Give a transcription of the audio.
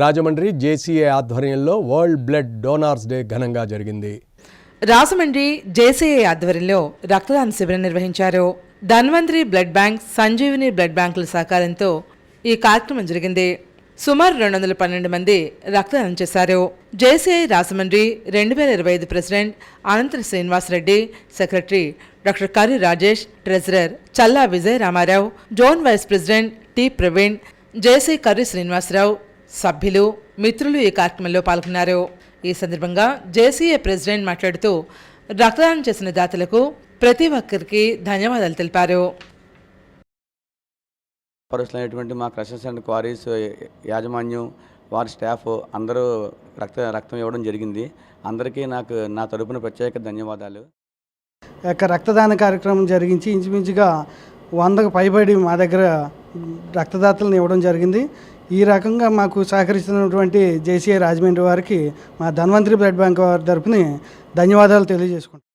Rajahmundry JCA ఆధ్వర్యంలో world blood donors day ఘనంగా జరిగింది. రాజమండ్రి జేసీఏ ఆధ్వర్యంలో రక్తదాన శిబిరం నిర్వహించారు. Dhanvantari blood bank Sanjeevini blood బ్యాంకుల సహకారంతో ఈ కార్యక్రమం జరిగింది. సుమారు రెండు వందల పన్నెండు మంది రక్తదానం చేశారు. జేసీఐ రాజమండ్రి రెండు వేల ఇరవై ఐదు ప్రెసిడెంట్ అనంతర Srinivasareddy secretary doctor Kari Rajesh treasurer Challa Vijaya Ramarao zone vice president T Praveen JC Karri Srinivasarao సభ్యులు మిత్రులు ఈ కార్యక్రమంలో పాల్గొన్నారు. ఈ సందర్భంగా జేసీఏ ప్రెసిడెంట్ మాట్లాడుతూ రక్తదానం చేసిన దాతలకు ప్రతి ఒక్కరికి ధన్యవాదాలు తెలిపారు. పరుస్తులైనటువంటి మా క్రషర్స్ అండ్ క్వారీస్ యాజమాన్యం వారి స్టాఫ్ అందరూ రక్త రక్తం ఇవ్వడం జరిగింది. అందరికీ నాకు నా తరపున ప్రత్యేక ధన్యవాదాలు. యొక్క రక్తదాన కార్యక్రమం జరిగించి ఇంచుమించుగా వందకు పైబడి మా దగ్గర రక్తదాతలను ఇవ్వడం జరిగింది. ఈ రకంగా మాకు సహకరిస్తున్నటువంటి జేసీఐ రాజమండ్రి వారికి మా ధన్వంతరి బ్లడ్ బ్యాంక్ వారి తరపుని ధన్యవాదాలు తెలియజేసుకుంటాం